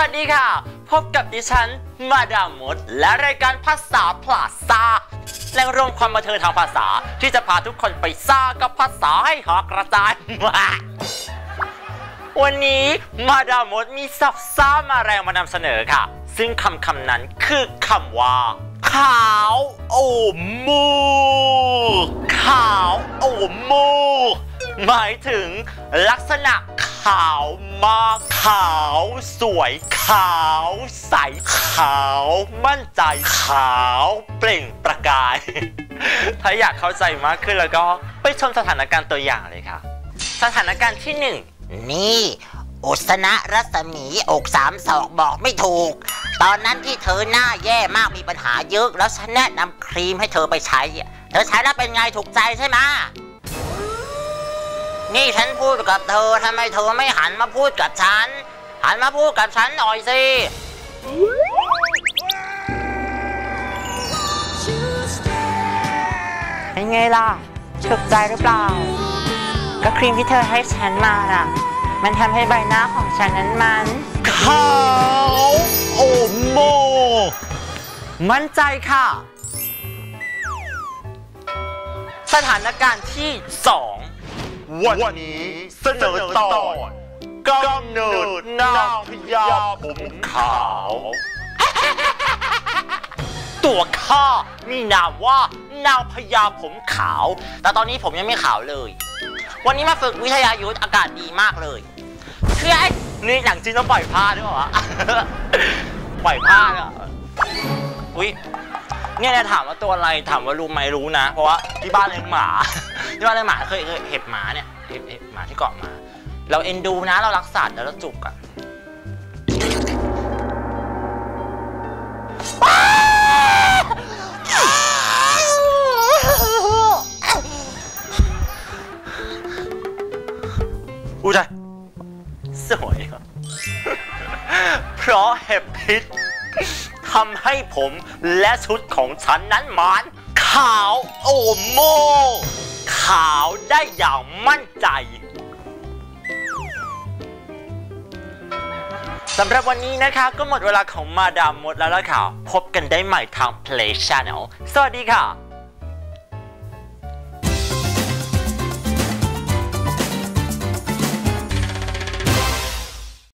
วัสดีค่ะ พบกับดิฉัน มาดามมด และรายการภาษาพลาซาแหล่งรวมความบันเทิงทางภาษาที่จะพาทุกคนไปซ่ากับภาษาให้หอกระจายวันนี้มาดามมดมีสับซ่ามาแรงมานำเสนอค่ะ ซึ่งคำคำนั้นคือคำว่า ขาวโอมูขาวโอมมูหมายถึงลักษณะ ขาวมากขาวสวย ขาวใส ขาวมั่นใจ ขาวเปล่งประกาย ถ้าอยากเข้าใจมากขึ้นแล้วก็ไปชมสถานการณ์ตัวอย่างเลยค่ะ สถานการณ์ที่หนึ่งนี่อุศนะรัศมีอกสามศอกบอกไม่ถูก ตอนนั้นที่เธอหน้าแย่มากมีปัญหาเยอะ แล้วฉันแนะนำครีมให้เธอไปใช้ เธอใช้แล้วเป็นไงถูกใจใช่ไหม นี่ฉันพูดกับเธอทำไมเธอไม่หันมาพูดกับฉัน หันมาพูดกับฉันหน่อยสิเป็นไงล่ะถูกใจหรือเปล่า ก็ครีมที่เธอให้ฉันมาน่ะ มันทำให้ใบหน้าของฉันนั้นมันขาวโอโม มั่นใจค่ะ สถานการณ์ที่สอง วันนี้เสนอตอนกำเนิดนางพญาผมขาว ตัวข้ามีนามว่านางพญาผมขาว แต่ตอนนี้ผมยังไม่ขาวเลย วันนี้มาฝึกวิทยายุทธอากาศดีมากเลยเฮ้ยนี่หนังจีนต้องปล่อยผ้าด้วยเหรอปล่อยผ้าเนี่ยอุ้ย เนี่ยถามว่าตัวอะไรถามว่ารู้ไหมรู้นะ เพราะว่าที่บ้านเลี้ยงหมา ที่บ้านเลี้ยงหมาเคยเคยเห็บหมาเนี่ยเห็บเห็บหมาที่เกาะมา เราเอ็นดูนะเรารักสัตว์แล้วเราจุกอะอุ้ยได้สวยเพราะเห็บพิษ ทำให้ผมและชุดของฉันนั้นมานขาวโอโม ขาวได้อย่างมั่นใจสำหรับวันนี้นะคะก็หมดเวลาของมาดามมดแล้วล่ะค่ะ พบกันได้ใหม่ทาง Play Channel สวัสดีค่ะ